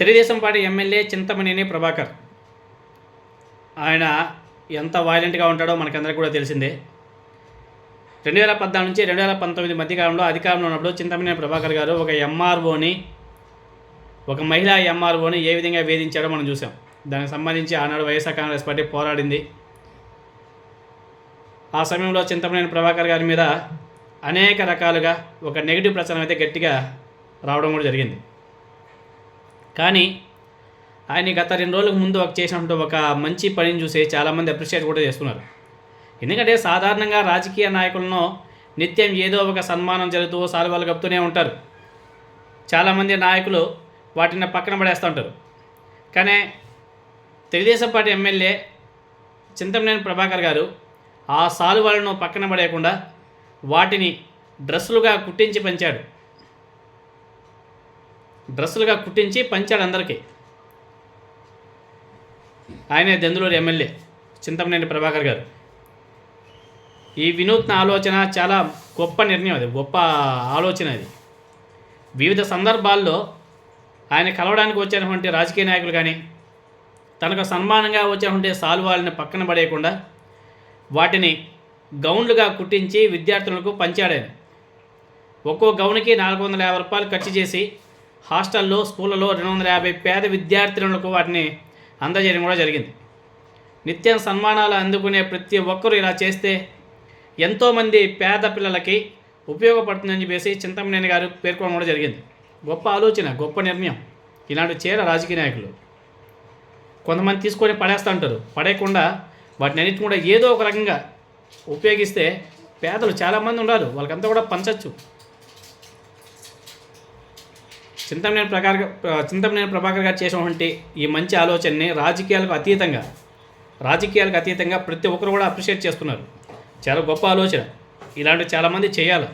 Telugu Desam party MLA Chintamaneni Prabhakar. ఆయన ఎంత వైలెంట్గా ఉంటాడో మనకందరికీ కూడా తెలిసిందే. రెండు వేల పద్నాలుగు నుంచి రెండు వేల పంతొమ్మిది మధ్యకాలంలో అధికారంలో ఉన్నప్పుడు చింతమనేని ప్రభాకర్ గారు ఒక ఎంఆర్ఓని ఒక మహిళా ఎంఆర్ఓని ఏ విధంగా వేధించాడో మనం చూసాం దానికి సంబంధించి ఆనాడు వైఎస్ఆర్ కాంగ్రెస్ పార్టీ పోరాడింది. ఆ సమయంలో చింతమనేని ప్రభాకర్ గారి మీద అనేక రకాలుగా ఒక నెగిటివ్ ప్రచారం అయితే గట్టిగా రావడం కూడా జరిగింది. కానీ ఆయన గత రెండు రోజులకు ముందు ఒక చేసినప్పుడు ఒక మంచి పనిని చూసి చాలామంది అప్రిషియేట్ కూడా చేస్తున్నారు. ఎందుకంటే సాధారణంగా రాజకీయ నాయకులను నిత్యం ఏదో ఒక సన్మానం జరుగుతూ సాల్వాలు కప్పుతూనే ఉంటారు. చాలామంది నాయకులు వాటిని పక్కన పడేస్తూ ఉంటారు. కానీ తెలుగుదేశం పార్టీ ఎమ్మెల్యే చింతమనేని ప్రభాకర్ గారు ఆ సాలువాలను పక్కన పడేయకుండా వాటిని డ్రెస్సులుగా కుట్టించి పంచాడు. డ్రెస్సులుగా కుట్టించి పంచాడు అందరికీ. ఆయనే దెందులూరు ఎమ్మెల్యే చింతమనేని ప్రభాకర్ గారు. ఈ వినూత్న ఆలోచన చాలా గొప్ప నిర్ణయం అది గొప్ప ఆలోచన అది. వివిధ సందర్భాల్లో ఆయన కలవడానికి వచ్చినటువంటి రాజకీయ నాయకులు కానీ తనకు సన్మానంగా వచ్చినటువంటి సాల్వాలని పక్కన పడేయకుండా వాటిని గౌన్లుగా కుట్టించి విద్యార్థులకు పంచాడని ఒక్కో గౌన్కి నాలుగు వందల యాభై రూపాయలు ఖర్చు చేసి హాస్టల్లో స్కూళ్ళలో రెండు వందల యాభై పేద విద్యార్థులకు వాటిని అందజేయడం కూడా జరిగింది. నిత్యం సన్మానాలు అందుకునే ప్రతి ఒక్కరూ ఇలా చేస్తే ఎంతోమంది పేద పిల్లలకి ఉపయోగపడుతుందని చెప్పేసి చింతమనేని గారు పేర్కొనడం కూడా జరిగింది. గొప్ప ఆలోచన గొప్ప నిర్ణయం. ఇలాంటి చేర రాజకీయ నాయకులు కొంతమంది తీసుకొని పడేస్తూ ఉంటారు. పడేయకుండా వాటిని అన్నిటి కూడా ఏదో ఒక రకంగా ఉపయోగిస్తే పేదలు చాలామంది ఉన్నారు వాళ్ళకంతా కూడా పంచచ్చు. చింతమనేని ప్రకార్ చింతమనేని ప్రభాకర్ గారు చేసినటువంటి ఈ మంచి ఆలోచనని రాజకీయాలకు అతీతంగా రాజకీయాలకు అతీతంగా ప్రతి ఒక్కరు కూడా అప్రిషియేట్ చేస్తున్నారు. చాలా గొప్ప ఆలోచన. ఇలాంటివి చాలామంది చేయాలి.